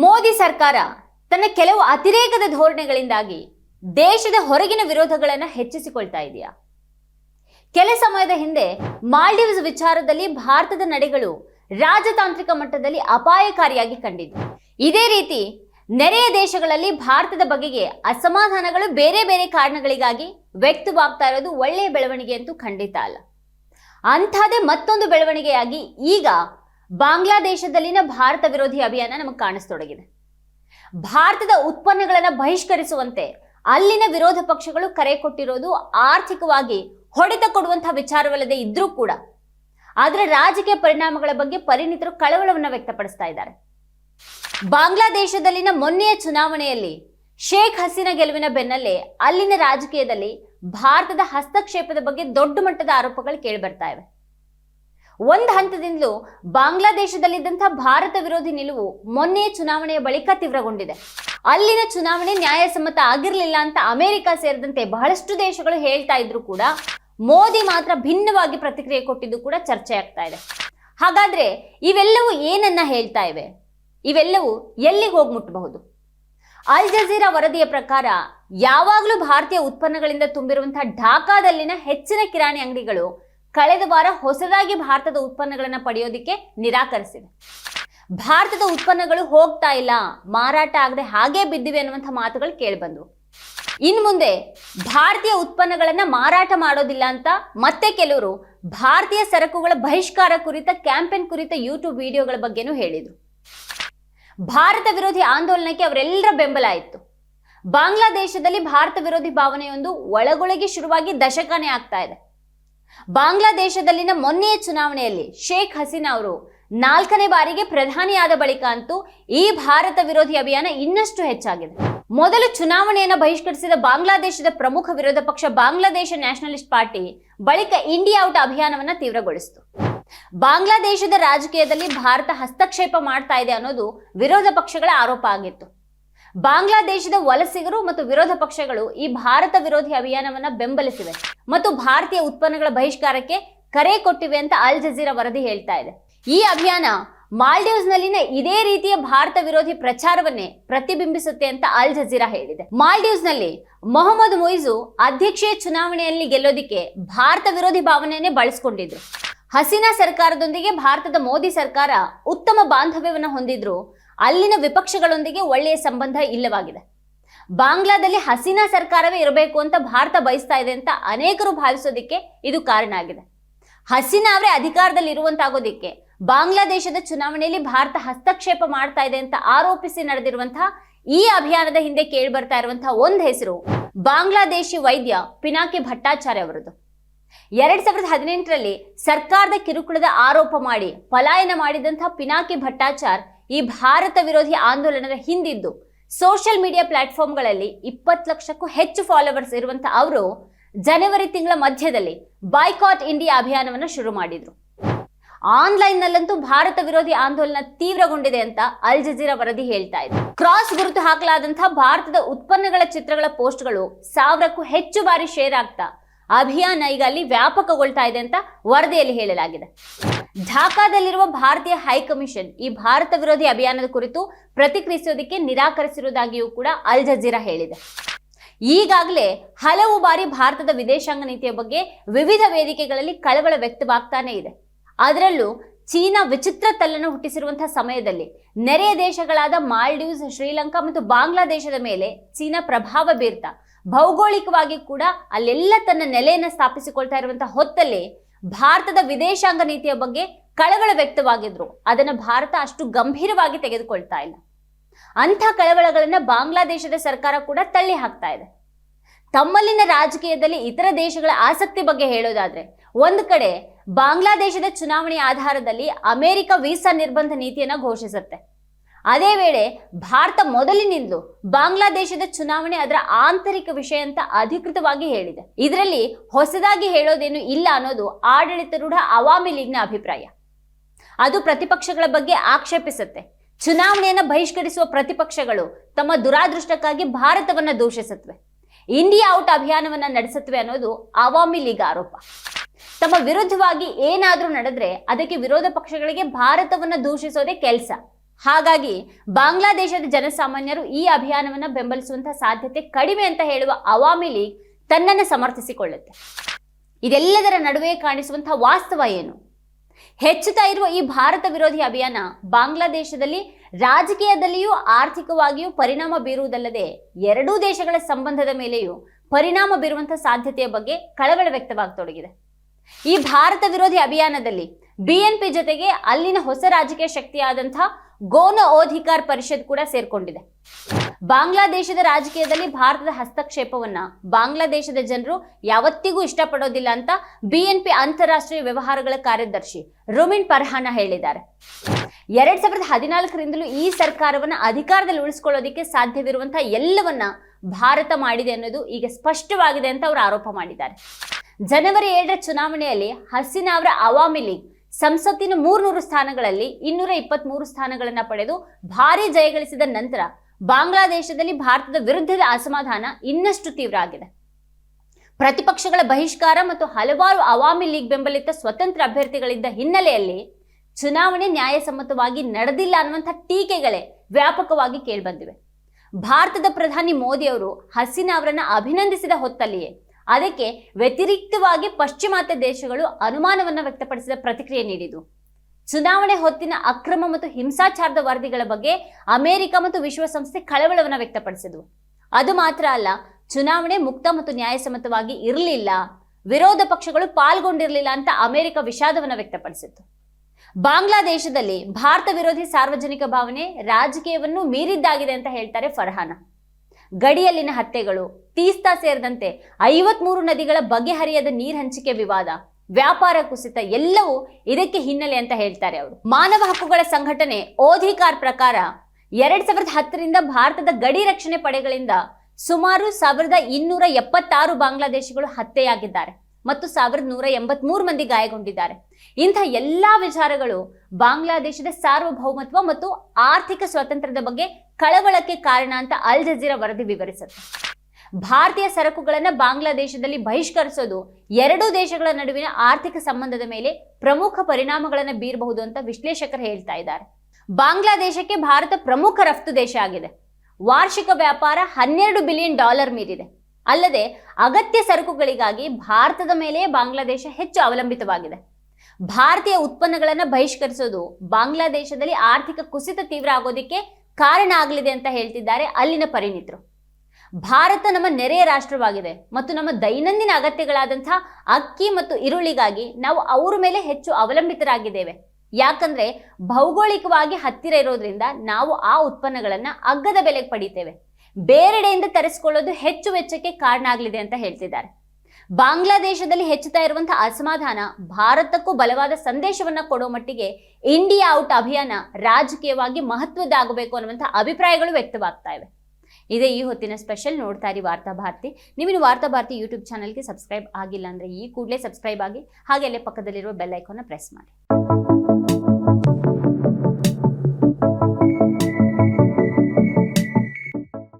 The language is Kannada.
ಮೋದಿ ಸರ್ಕಾರ ತನ್ನ ಕೆಲವು ಅತಿರೇಕದ ಧೋರಣೆಗಳಿಂದಾಗಿ ದೇಶದ ಹೊರಗಿನ ವಿರೋಧಗಳನ್ನು ಹೆಚ್ಚಿಸಿಕೊಳ್ತಾ ಇದೆಯಾ? ಕೆಲ ಸಮಯದ ಹಿಂದೆ ಮಾಲ್ಡೀವ್ಸ್ ವಿಚಾರದಲ್ಲಿ ಭಾರತದ ನಡೆಗಳು ರಾಜತಾಂತ್ರಿಕ ಮಟ್ಟದಲ್ಲಿ ಅಪಾಯಕಾರಿಯಾಗಿ ಕಂಡಿದ್ದು ಇದೇ ರೀತಿ ನೆರೆಯ ದೇಶಗಳಲ್ಲಿ ಭಾರತದ ಬಗೆಗೆ ಅಸಮಾಧಾನಗಳು ಬೇರೆ ಬೇರೆ ಕಾರಣಗಳಿಗಾಗಿ ವ್ಯಕ್ತವಾಗ್ತಾ ಇರೋದು ಒಳ್ಳೆಯ ಬೆಳವಣಿಗೆ ಅಂತೂ ಖಂಡಿತ ಅಲ್ಲ. ಅಂಥದೇ ಮತ್ತೊಂದು ಬೆಳವಣಿಗೆಯಾಗಿ ಈಗ ಬಾಂಗ್ಲಾದೇಶದಲ್ಲಿನ ಭಾರತ ವಿರೋಧಿ ಅಭಿಯಾನ ನಮಗೆ ಕಾಣಿಸ್ತೊಡಗಿದೆ ಭಾರತದ ಉತ್ಪನ್ನಗಳನ್ನು ಬಹಿಷ್ಕರಿಸುವಂತೆ ಅಲ್ಲಿನ ವಿರೋಧ ಪಕ್ಷಗಳು ಕರೆ ಕೊಟ್ಟಿರೋದು ಆರ್ಥಿಕವಾಗಿ ಹೊಡೆತ ಕೊಡುವಂತಹ ವಿಚಾರವಲ್ಲದೆ ಇದ್ರೂ ಕೂಡ ಆದರೆ ರಾಜಕೀಯ ಪರಿಣಾಮಗಳ ಬಗ್ಗೆ ಪರಿಣಿತರು ಕಳವಳವನ್ನು ವ್ಯಕ್ತಪಡಿಸ್ತಾ ಇದ್ದಾರೆ. ಬಾಂಗ್ಲಾದೇಶದಲ್ಲಿನ ಮೊನ್ನೆಯ ಚುನಾವಣೆಯಲ್ಲಿ ಶೇಖ್ ಹಸೀನಾ ಗೆಲುವಿನ ಬೆನ್ನಲ್ಲೇ ಅಲ್ಲಿನ ರಾಜಕೀಯದಲ್ಲಿ ಭಾರತದ ಹಸ್ತಕ್ಷೇಪದ ಬಗ್ಗೆ ದೊಡ್ಡ ಮಟ್ಟದ ಆರೋಪಗಳು ಕೇಳಿಬರ್ತಾ ಇವೆ. ಒಂದು ಹಂತದಿಂದಲೂ ಬಾಂಗ್ಲಾದೇಶದಲ್ಲಿದ್ದಂಥ ಭಾರತ ವಿರೋಧಿ ನಿಲುವು ಮೊನ್ನೆ ಚುನಾವಣೆಯ ಬಳಿಕ ತೀವ್ರಗೊಂಡಿದೆ. ಅಲ್ಲಿನ ಚುನಾವಣೆ ನ್ಯಾಯಸಮ್ಮತ ಆಗಿರಲಿಲ್ಲ ಅಂತ ಅಮೆರಿಕ ಸೇರಿದಂತೆ ಬಹಳಷ್ಟು ದೇಶಗಳು ಹೇಳ್ತಾ ಇದ್ರು ಕೂಡ ಮೋದಿ ಮಾತ್ರ ಭಿನ್ನವಾಗಿ ಪ್ರತಿಕ್ರಿಯೆ ಕೊಟ್ಟಿದ್ದು ಕೂಡ ಚರ್ಚೆ ಆಗ್ತಾ ಇದೆ. ಹಾಗಾದ್ರೆ ಇವೆಲ್ಲವೂ ಏನನ್ನ ಹೇಳ್ತಾ ಇವೆ? ಇವೆಲ್ಲವೂ ಎಲ್ಲಿ ಹೋಗಿ ಮುಟ್ಟಬಹುದು ಅಲ್ ಜಜೀರಾ ವರದಿಯ ಪ್ರಕಾರ ಯಾವಾಗಲೂ ಭಾರತೀಯ ಉತ್ಪನ್ನಗಳಿಂದ ತುಂಬಿರುವಂತಹ ಢಾಕಾದಲ್ಲಿನ ಹೆಚ್ಚಿನ ಕಿರಾಣಿ ಅಂಗಡಿಗಳು ಕಳೆದ ವಾರ ಹೊಸದಾಗಿ ಭಾರತದ ಉತ್ಪನ್ನಗಳನ್ನು ಪಡೆಯೋದಿಕ್ಕೆ ನಿರಾಕರಿಸಿದೆ. ಭಾರತದ ಉತ್ಪನ್ನಗಳು ಹೋಗ್ತಾ ಇಲ್ಲ, ಮಾರಾಟ ಆಗದೆ ಹಾಗೆ ಬಿದ್ದಿವೆ ಅನ್ನುವಂಥ ಮಾತುಗಳು ಕೇಳಿಬಂದವು. ಇನ್ನು ಮುಂದೆ ಭಾರತೀಯ ಉತ್ಪನ್ನಗಳನ್ನ ಮಾರಾಟ ಮಾಡೋದಿಲ್ಲ ಅಂತ ಮತ್ತೆ ಕೆಲವರು ಭಾರತೀಯ ಸರಕುಗಳ ಬಹಿಷ್ಕಾರ ಕುರಿತ, ಕ್ಯಾಂಪೇನ್ ಕುರಿತ ಯೂಟ್ಯೂಬ್ ವಿಡಿಯೋಗಳ ಬಗ್ಗೆನೂ ಹೇಳಿದರು. ಭಾರತ ವಿರೋಧಿ ಆಂದೋಲನಕ್ಕೆ ಅವರೆಲ್ಲರ ಬೆಂಬಲ ಇತ್ತು. ಬಾಂಗ್ಲಾದೇಶದಲ್ಲಿ ಭಾರತ ವಿರೋಧಿ ಭಾವನೆಯೊಂದು ಒಳಗೊಳಗೆ ಶುರುವಾಗಿ ದಶಕನೇ ಆಗ್ತಾ ಇದೆ. ಬಾಂಗ್ಲಾದೇಶದಲ್ಲಿನ ಮೊನ್ನೆಯ ಚುನಾವಣೆಯಲ್ಲಿ ಶೇಖ್ ಹಸೀನಾ ಅವರು ನಾಲ್ಕನೇ ಬಾರಿಗೆ ಪ್ರಧಾನಿಯಾದ ಬಳಿಕ ಅಂತೂ ಈ ಭಾರತ ವಿರೋಧಿ ಅಭಿಯಾನ ಇನ್ನಷ್ಟು ಹೆಚ್ಚಾಗಿದೆ. ಮೊದಲು ಚುನಾವಣೆಯನ್ನು ಬಹಿಷ್ಕರಿಸಿದ ಬಾಂಗ್ಲಾದೇಶದ ಪ್ರಮುಖ ವಿರೋಧ ಪಕ್ಷ ಬಾಂಗ್ಲಾದೇಶ ನ್ಯಾಷನಲಿಸ್ಟ್ ಪಾರ್ಟಿ ಬಳಿಕ ಇಂಡಿಯಾ ಔಟ್ ಅಭಿಯಾನವನ್ನು ತೀವ್ರಗೊಳಿಸಿತು. ಬಾಂಗ್ಲಾದೇಶದ ರಾಜಕೀಯದಲ್ಲಿ ಭಾರತ ಹಸ್ತಕ್ಷೇಪ ಮಾಡ್ತಾ ಇದೆ ಅನ್ನೋದು ವಿರೋಧ ಪಕ್ಷಗಳ ಆರೋಪ ಆಗಿತ್ತು. ಬಾಂಗ್ಲಾದೇಶದ ವಲಸಿಗರು ಮತ್ತು ವಿರೋಧ ಪಕ್ಷಗಳು ಈ ಭಾರತ ವಿರೋಧಿ ಅಭಿಯಾನವನ್ನ ಬೆಂಬಲಿಸಿವೆ ಮತ್ತು ಭಾರತೀಯ ಉತ್ಪನ್ನಗಳ ಬಹಿಷ್ಕಾರಕ್ಕೆ ಕರೆ ಕೊಟ್ಟಿವೆ ಅಂತ ಅಲ್ ಜಜೀರಾ ವರದಿ ಹೇಳ್ತಾ ಇದೆ. ಈ ಅಭಿಯಾನ ಮಾಲ್ಡೀವ್ಸ್ನಲ್ಲಿನ ಇದೇ ರೀತಿಯ ಭಾರತ ವಿರೋಧಿ ಪ್ರಚಾರವನ್ನೇ ಪ್ರತಿಬಿಂಬಿಸುತ್ತೆ ಅಂತ ಅಲ್ ಜಜೀರಾ ಹೇಳಿದೆ. ಮಾಲ್ಡೀವ್ಸ್ನಲ್ಲಿ ಮೊಹಮ್ಮದ್ ಮೊಯ್ಸು ಅಧ್ಯಕ್ಷೀಯ ಚುನಾವಣೆಯಲ್ಲಿ ಗೆಲ್ಲೋದಿಕ್ಕೆ ಭಾರತ ವಿರೋಧಿ ಭಾವನೆಯನ್ನೇ ಬಳಸಿಕೊಂಡಿದ್ರು. ಹಸೀನಾ ಸರ್ಕಾರದೊಂದಿಗೆ ಭಾರತದ ಮೋದಿ ಸರ್ಕಾರ ಉತ್ತಮ ಬಾಂಧವ್ಯವನ್ನು ಹೊಂದಿದ್ರು. ಅಲ್ಲಿನ ವಿಪಕ್ಷಗಳೊಂದಿಗೆ ಒಳ್ಳೆಯ ಸಂಬಂಧ ಇಲ್ಲವಾಗಿದೆ. ಬಾಂಗ್ಲಾದಲ್ಲಿ ಹಸೀನಾ ಸರ್ಕಾರವೇ ಇರಬೇಕು ಅಂತ ಭಾರತ ಬಯಸ್ತಾ ಇದೆ ಅಂತ ಅನೇಕರು ಭಾವಿಸೋದಿಕ್ಕೆ ಇದು ಕಾರಣ ಆಗಿದೆ. ಹಸೀನಾ ಅವರೇ ಅಧಿಕಾರದಲ್ಲಿ ಇರುವಂತಾಗೋದಿಕ್ಕೆ ಬಾಂಗ್ಲಾದೇಶದ ಚುನಾವಣೆಯಲ್ಲಿ ಭಾರತ ಹಸ್ತಕ್ಷೇಪ ಮಾಡ್ತಾ ಇದೆ ಅಂತ ಆರೋಪಿಸಿ ನಡೆದಿರುವಂತಹ ಈ ಅಭಿಯಾನದ ಹಿಂದೆ ಕೇಳಿ ಬರ್ತಾ ಇರುವಂತಹ ಒಂದು ಹೆಸರು ಬಾಂಗ್ಲಾದೇಶಿ ವೈದ್ಯ ಪಿನಾಕಿ ಭಟ್ಟಾಚಾರ್ಯ ಅವರದು. ಎರಡ್ ಸಾವಿರದ ಹದಿನೆಂಟರಲ್ಲಿ ಸರ್ಕಾರದ ಕಿರುಕುಳದ ಆರೋಪ ಮಾಡಿ ಪಲಾಯನ ಮಾಡಿದಂತಹ ಪಿನಾಕಿ ಭಟ್ಟಾಚಾರ್ ಈ ಭಾರತ ವಿರೋಧಿ ಆಂದೋಲನದ ಹಿಂದಿದ್ದು ಸೋಷಿಯಲ್ ಮೀಡಿಯಾ ಪ್ಲಾಟ್ಫಾರ್ಮ್ಗಳಲ್ಲಿ ಇಪ್ಪತ್ತು ಲಕ್ಷಕ್ಕೂ ಹೆಚ್ಚು ಫಾಲೋವರ್ಸ್ ಇರುವಂತ ಅವರು ಜನವರಿ ತಿಂಗಳ ಮಧ್ಯದಲ್ಲಿ ಬಾಯ್ಕಾಟ್ ಇಂಡಿಯಾ ಅಭಿಯಾನವನ್ನು ಶುರು ಮಾಡಿದ್ರು. ಆನ್ಲೈನ್ನಲ್ಲಂತೂ ಭಾರತ ವಿರೋಧಿ ಆಂದೋಲನ ತೀವ್ರಗೊಂಡಿದೆ ಅಂತ ಅಲ್ ಜಜೀರಾ ವರದಿ ಹೇಳ್ತಾ ಇದೆ ಕ್ರಾಸ್ ಗುರುತು ಹಾಕಲಾದಂತಹ ಭಾರತದ ಉತ್ಪನ್ನಗಳ ಚಿತ್ರಗಳ ಪೋಸ್ಟ್ಗಳು ಸಾವಿರಕ್ಕೂ ಹೆಚ್ಚು ಬಾರಿ ಶೇರ್ ಆಗ್ತಾ ಅಭಿಯಾನ ಈಗ ಅಲ್ಲಿ ವ್ಯಾಪಕಗೊಳ್ತಾ ಇದೆ ಅಂತ ವರದಿಯಲ್ಲಿ ಹೇಳಲಾಗಿದೆ. ಢಾಕಾದಲ್ಲಿರುವ ಭಾರತೀಯ ಹೈಕಮಿಷನ್ ಈ ಭಾರತ ವಿರೋಧಿ ಅಭಿಯಾನದ ಕುರಿತು ಪ್ರತಿಕ್ರಿಯಿಸೋದಕ್ಕೆ ನಿರಾಕರಿಸಿರುವುದಾಗಿಯೂ ಕೂಡ ಅಲ್ ಜಜೀರಾ ಹೇಳಿದೆ. ಈಗಾಗಲೇ ಹಲವು ಬಾರಿ ಭಾರತದ ವಿದೇಶಾಂಗ ನೀತಿಯ ಬಗ್ಗೆ ವಿವಿಧ ವೇದಿಕೆಗಳಲ್ಲಿ ಕಳವಳ ವ್ಯಕ್ತವಾಗ್ತಾನೆ ಇದೆ. ಅದರಲ್ಲೂ ಚೀನಾ ವಿಚಿತ್ರ ತಲ್ಲನ್ನು ಹುಟ್ಟಿಸಿರುವಂತಹ ಸಮಯದಲ್ಲಿ ನೆರೆಯ ದೇಶಗಳಾದ ಮಾಲ್ಡೀವ್ಸ್, ಶ್ರೀಲಂಕಾ ಮತ್ತು ಬಾಂಗ್ಲಾದೇಶದ ಮೇಲೆ ಚೀನಾ ಪ್ರಭಾವ ಬೀರ್ತಾ ಭೌಗೋಳಿಕವಾಗಿ ಕೂಡ ಅಲ್ಲೆಲ್ಲ ತನ್ನ ನೆಲೆಯನ್ನು ಸ್ಥಾಪಿಸಿಕೊಳ್ತಾ ಇರುವಂತಹ ಹೊತ್ತಲ್ಲಿ ಭಾರತದ ವಿದೇಶಾಂಗ ನೀತಿಯ ಬಗ್ಗೆ ಕಳವಳ ವ್ಯಕ್ತವಾಗಿದ್ರು. ಅದನ್ನು ಭಾರತ ಅಷ್ಟು ಗಂಭೀರವಾಗಿ ತೆಗೆದುಕೊಳ್ತಾ ಇಲ್ಲ. ಅಂಥ ಕಳವಳಗಳನ್ನ ಬಾಂಗ್ಲಾದೇಶದ ಸರ್ಕಾರ ಕೂಡ ತಳ್ಳಿ ಹಾಕ್ತಾ ಇದೆ. ತಮ್ಮಲ್ಲಿನ ರಾಜಕೀಯದಲ್ಲಿ ಇತರ ದೇಶಗಳ ಆಸಕ್ತಿ ಬಗ್ಗೆ ಹೇಳೋದಾದ್ರೆ, ಒಂದು ಕಡೆ ಬಾಂಗ್ಲಾದೇಶದ ಚುನಾವಣೆ ಆಧಾರದಲ್ಲಿ ಅಮೆರಿಕ ವೀಸಾ ನಿರ್ಬಂಧ ನೀತಿಯನ್ನ ಘೋಷಿಸುತ್ತೆ. ಅದೇ ವೇಳೆ ಭಾರತ ಮೊದಲಿನಿಂದಲೂ ಬಾಂಗ್ಲಾದೇಶದ ಚುನಾವಣೆ ಅದರ ಆಂತರಿಕ ವಿಷಯ ಅಂತ ಅಧಿಕೃತವಾಗಿ ಹೇಳಿದೆ. ಇದರಲ್ಲಿ ಹೊಸದಾಗಿ ಹೇಳೋದೇನು ಇಲ್ಲ ಅನ್ನೋದು ಆಡಳಿತರೂಢ ಅವಾಮಿ ಲೀಗ್ನ ಅಭಿಪ್ರಾಯ. ಅದು ಪ್ರತಿಪಕ್ಷಗಳ ಬಗ್ಗೆ ಆಕ್ಷೇಪಿಸುತ್ತೆ. ಚುನಾವಣೆಯನ್ನು ಬಹಿಷ್ಕರಿಸುವ ಪ್ರತಿಪಕ್ಷಗಳು ತಮ್ಮ ದುರಾದೃಷ್ಟಕ್ಕಾಗಿ ಭಾರತವನ್ನ ದೂಷಿಸುತ್ತವೆ ಇಂಡಿಯಾ ಔಟ್ ಅಭಿಯಾನವನ್ನ ನಡೆಸುತ್ತವೆ ಅನ್ನೋದು ಅವಾಮಿ ಲೀಗ್ ಆರೋಪ. ತಮ್ಮ ವಿರುದ್ಧವಾಗಿ ಏನಾದರೂ ನಡೆದ್ರೆ ಅದಕ್ಕೆ ವಿರೋಧ ಪಕ್ಷಗಳಿಗೆ ಭಾರತವನ್ನ ದೂಷಿಸೋದೇ ಕೆಲಸ. ಹಾಗಾಗಿ ಬಾಂಗ್ಲಾದೇಶದ ಜನಸಾಮಾನ್ಯರು ಈ ಅಭಿಯಾನವನ್ನು ಬೆಂಬಲಿಸುವಂತಹ ಸಾಧ್ಯತೆ ಕಡಿಮೆ ಅಂತ ಹೇಳುವ ಅವಾಮಿ ಲೀಗ್ ತನ್ನನ್ನು ಸಮರ್ಥಿಸಿಕೊಳ್ಳುತ್ತೆ. ಇದೆಲ್ಲದರ ನಡುವೆ ಕಾಣಿಸುವಂತಹ ವಾಸ್ತವ ಏನು? ಹೆಚ್ಚುತ್ತಾ ಇರುವ ಈ ಭಾರತ ವಿರೋಧಿ ಅಭಿಯಾನ ಬಾಂಗ್ಲಾದೇಶದಲ್ಲಿ ರಾಜಕೀಯದಲ್ಲಿಯೂ ಆರ್ಥಿಕವಾಗಿಯೂ ಪರಿಣಾಮ ಬೀರುವುದಲ್ಲದೆ ಎರಡೂ ದೇಶಗಳ ಸಂಬಂಧದ ಮೇಲೆಯೂ ಪರಿಣಾಮ ಬೀರುವಂತಹ ಸಾಧ್ಯತೆಯ ಬಗ್ಗೆ ಕಳವಳ ವ್ಯಕ್ತವಾಗತೊಡಗಿದೆ ಈ ಭಾರತ ವಿರೋಧಿ ಅಭಿಯಾನದಲ್ಲಿ ಬಿಎನ್ಪಿ ಜೊತೆಗೆ ಅಲ್ಲಿನ ಹೊಸ ರಾಜಕೀಯ ಶಕ್ತಿಯಾದಂತಹ ಗೋನ ಓಧಿಕಾರ್ ಪರಿಷತ್ ಕೂಡ ಸೇರ್ಕೊಂಡಿದೆ. ಬಾಂಗ್ಲಾದೇಶದ ರಾಜಕೀಯದಲ್ಲಿ ಭಾರತದ ಹಸ್ತಕ್ಷೇಪವನ್ನ ಬಾಂಗ್ಲಾದೇಶದ ಜನರು ಯಾವತ್ತಿಗೂ ಇಷ್ಟಪಡೋದಿಲ್ಲ ಅಂತ ಬಿಎನ್ಪಿ ಅಂತಾರಾಷ್ಟ್ರೀಯ ವ್ಯವಹಾರಗಳ ಕಾರ್ಯದರ್ಶಿ ರುಮಿನ್ ಪರ್ಹಾನ ಹೇಳಿದ್ದಾರೆ. ಎರಡ್ ಸಾವಿರದ ಹದಿನಾಲ್ಕರಿಂದಲೂ ಈ ಸರ್ಕಾರವನ್ನ ಅಧಿಕಾರದಲ್ಲಿ ಉಳಿಸಿಕೊಳ್ಳೋದಿಕ್ಕೆ ಸಾಧ್ಯವಿರುವಂತಹ ಎಲ್ಲವನ್ನ ಭಾರತ ಮಾಡಿದೆ ಅನ್ನೋದು ಈಗ ಸ್ಪಷ್ಟವಾಗಿದೆ ಅಂತ ಅವರು ಆರೋಪ ಮಾಡಿದ್ದಾರೆ. ಜನವರಿ ಏಳರ ಚುನಾವಣೆಯಲ್ಲಿ ಹಸೀನಾ ಅವರ ಅವಾಮಿ ಲೀಗ್ ಸಂಸತ್ತಿನ ಮೂರ್ನೂರು ಸ್ಥಾನಗಳಲ್ಲಿ ಇನ್ನೂರ ಇಪ್ಪತ್ಮೂರು ಸ್ಥಾನಗಳನ್ನು ಪಡೆದು ಭಾರಿ ಜಯಗಳಿಸಿದ ನಂತರ ಬಾಂಗ್ಲಾದೇಶದಲ್ಲಿ ಭಾರತದ ವಿರುದ್ಧದ ಅಸಮಾಧಾನ ಇನ್ನಷ್ಟು ತೀವ್ರ ಆಗಿದೆ. ಪ್ರತಿಪಕ್ಷಗಳ ಬಹಿಷ್ಕಾರ ಮತ್ತು ಹಲವಾರು ಅವಾಮಿ ಲೀಗ್ ಬೆಂಬಲಿತ ಸ್ವತಂತ್ರ ಅಭ್ಯರ್ಥಿಗಳಿದ್ದ ಹಿನ್ನೆಲೆಯಲ್ಲಿ ಚುನಾವಣೆ ನ್ಯಾಯಸಮ್ಮತವಾಗಿ ನಡೆದಿಲ್ಲ ಅನ್ನುವಂಥ ಟೀಕೆಗಳೇ ವ್ಯಾಪಕವಾಗಿ ಕೇಳಿಬಂದಿವೆ. ಭಾರತದ ಪ್ರಧಾನಿ ಮೋದಿ ಅವರು ಹಸೀನಾ ಅವರನ್ನು ಅಭಿನಂದಿಸಿದ ಹೊತ್ತಲ್ಲಿಯೇ ಅದಕ್ಕೆ ವ್ಯತಿರಿಕ್ತವಾಗಿ ಪಾಶ್ಚಿಮಾತ್ಯ ದೇಶಗಳು ಅನುಮಾನವನ್ನು ವ್ಯಕ್ತಪಡಿಸಿದ ಪ್ರತಿಕ್ರಿಯೆ ನೀಡಿತು ಚುನಾವಣೆ ಹೊತ್ತಿನ ಅಕ್ರಮ ಮತ್ತು ಹಿಂಸಾಚಾರದ ವರದಿಗಳ ಬಗ್ಗೆ ಅಮೆರಿಕ ಮತ್ತು ವಿಶ್ವಸಂಸ್ಥೆ ಕಳವಳವನ್ನು ವ್ಯಕ್ತಪಡಿಸಿದವು ಅದು ಮಾತ್ರ ಅಲ್ಲ, ಚುನಾವಣೆ ಮುಕ್ತ ಮತ್ತು ನ್ಯಾಯಸಮ್ಮತವಾಗಿ ಇರಲಿಲ್ಲ. ವಿರೋಧ ಪಕ್ಷಗಳು ಪಾಲ್ಗೊಂಡಿರಲಿಲ್ಲ ಅಂತ ಅಮೆರಿಕ ವಿಷಾದವನ್ನು ವ್ಯಕ್ತಪಡಿಸಿತ್ತು. ಬಾಂಗ್ಲಾದೇಶದಲ್ಲಿ ಭಾರತ ವಿರೋಧಿ ಸಾರ್ವಜನಿಕ ಭಾವನೆ ರಾಜಕೀಯವನ್ನು ಮೀರಿದ್ದಾಗಿದೆ ಅಂತ ಹೇಳ್ತಾರೆ ಫರ್ಹಾನ. ಗಡಿಯಲ್ಲಿನ ಹತ್ಯೆಗಳು, ತೀಸ್ತಾ ಸೇರಿದಂತೆ ಐವತ್ಮೂರು ನದಿಗಳ ಬಗೆಹರಿಯದ ನೀರ್ ಹಂಚಿಕೆ ವಿವಾದ, ವ್ಯಾಪಾರ ಕುಸಿತ ಎಲ್ಲವೂ ಇದಕ್ಕೆ ಹಿನ್ನೆಲೆ ಅಂತ ಹೇಳ್ತಾರೆ ಅವರು. ಮಾನವ ಹಕ್ಕುಗಳ ಸಂಘಟನೆ ಓಧಿಕಾರ್ ಪ್ರಕಾರ ಎರಡ್ ಸಾವಿರದ ಹತ್ತರಿಂದ ಭಾರತದ ಗಡಿ ರಕ್ಷಣೆ ಪಡೆಗಳಿಂದ ಸುಮಾರು ಸಾವಿರದ ಇನ್ನೂರ ಎಪ್ಪತ್ತಾರು ಬಾಂಗ್ಲಾದೇಶಿಗಳು ಹತ್ಯೆಯಾಗಿದ್ದಾರೆ ಮತ್ತು ಸಾವಿರದ ನೂರ ಎಂಬತ್ಮೂರು ಮಂದಿ ಗಾಯಗೊಂಡಿದ್ದಾರೆ. ಇಂಥ ಎಲ್ಲಾ ವಿಚಾರಗಳು ಬಾಂಗ್ಲಾದೇಶದ ಸಾರ್ವಭೌಮತ್ವ ಮತ್ತು ಆರ್ಥಿಕ ಸ್ವಾತಂತ್ರ್ಯದ ಬಗ್ಗೆ ಕಳವಳಕ್ಕೆ ಕಾರಣ ಅಂತ ಅಲ್ ಜಜೀರಾ ವರದಿ ವಿವರಿಸುತ್ತೆ. ಭಾರತೀಯ ಸರಕುಗಳನ್ನು ಬಾಂಗ್ಲಾದೇಶದಲ್ಲಿ ಬಹಿಷ್ಕರಿಸೋದು ಎರಡೂ ದೇಶಗಳ ನಡುವಿನ ಆರ್ಥಿಕ ಸಂಬಂಧದ ಮೇಲೆ ಪ್ರಮುಖ ಪರಿಣಾಮಗಳನ್ನು ಬೀರಬಹುದು ಅಂತ ವಿಶ್ಲೇಷಕರು ಹೇಳ್ತಾ ಇದ್ದಾರೆ. ಬಾಂಗ್ಲಾದೇಶಕ್ಕೆ ಭಾರತ ಪ್ರಮುಖ ರಫ್ತು ದೇಶ ಆಗಿದೆ. ವಾರ್ಷಿಕ ವ್ಯಾಪಾರ ಹನ್ನೆರಡು ಬಿಲಿಯನ್ ಡಾಲರ್ ಮೀರಿದೆ. ಅಲ್ಲದೆ ಅಗತ್ಯ ಸರಕುಗಳಿಗಾಗಿ ಭಾರತದ ಮೇಲೆ ಬಾಂಗ್ಲಾದೇಶ ಹೆಚ್ಚು ಅವಲಂಬಿತವಾಗಿದೆ. ಭಾರತೀಯ ಉತ್ಪನ್ನಗಳನ್ನು ಬಹಿಷ್ಕರಿಸೋದು ಬಾಂಗ್ಲಾದೇಶದಲ್ಲಿ ಆರ್ಥಿಕ ಕುಸಿತ ತೀವ್ರ ಆಗೋದಕ್ಕೆ ಕಾರಣ ಆಗಲಿದೆ ಅಂತ ಹೇಳ್ತಿದ್ದಾರೆ ಅಲ್ಲಿನ ಪರಿಣಿತರು. ಭಾರತ ನಮ್ಮ ನೆರೆಯ ರಾಷ್ಟ್ರವಾಗಿದೆ ಮತ್ತು ನಮ್ಮ ದೈನಂದಿನ ಅಗತ್ಯಗಳಾದಂಥ ಅಕ್ಕಿ ಮತ್ತು ಈರುಳ್ಳಿಗಾಗಿ ನಾವು ಅವರ ಮೇಲೆ ಹೆಚ್ಚು ಅವಲಂಬಿತರಾಗಿದ್ದೇವೆ. ಯಾಕಂದ್ರೆ ಭೌಗೋಳಿಕವಾಗಿ ಹತ್ತಿರ ಇರೋದ್ರಿಂದ ನಾವು ಆ ಉತ್ಪನ್ನಗಳನ್ನು ಅಗ್ಗದ ಬೆಲೆಗೆ ಪಡಿತೇವೆ. ಬೇರೆಡೆಯಿಂದ ತರಿಸ್ಕೊಳ್ಳೋದು ಹೆಚ್ಚು ವೆಚ್ಚಕ್ಕೆ ಕಾರಣ ಆಗಲಿದೆ ಅಂತ ಹೇಳ್ತಿದ್ದಾರೆ. ಬಾಂಗ್ಲಾದೇಶದಲ್ಲಿ ಹೆಚ್ಚುತ್ತಾ ಇರುವಂತಹ ಅಸಮಾಧಾನ ಭಾರತಕ್ಕೂ ಬಲವಾದ ಸಂದೇಶವನ್ನ ಕೊಡೋ ಮಟ್ಟಿಗೆ ಇಂಡಿಯಾ ಔಟ್ ಅಭಿಯಾನ ರಾಜಕೀಯವಾಗಿ ಮಹತ್ವದ್ದಾಗಬೇಕು ಅನ್ನುವಂಥ ಅಭಿಪ್ರಾಯಗಳು ವ್ಯಕ್ತವಾಗ್ತಾ ಇವೆ. ಇದೇ ಈ ಹೊತ್ತಿನ ಸ್ಪೆಷಲ್ ನೋಡ್ತಾ ಇರಿ ವಾರ್ತಾ ಭಾರತಿ. ನೀವಿನ್ನು ವಾರ್ತಾ ಭಾರತಿ ಯೂಟ್ಯೂಬ್ ಚಾನಲ್ಗೆ ಸಬ್ಸ್ಕ್ರೈಬ್ ಆಗಿಲ್ಲ ಅಂದ್ರೆ ಈ ಕೂಡಲೇ ಸಬ್ಸ್ಕ್ರೈಬ್ ಆಗಿ ಹಾಗೆ ಅಲ್ಲೇ ಪಕ್ಕದಲ್ಲಿರುವ ಬೆಲ್ ಪ್ರೆಸ್ ಮಾಡಿ.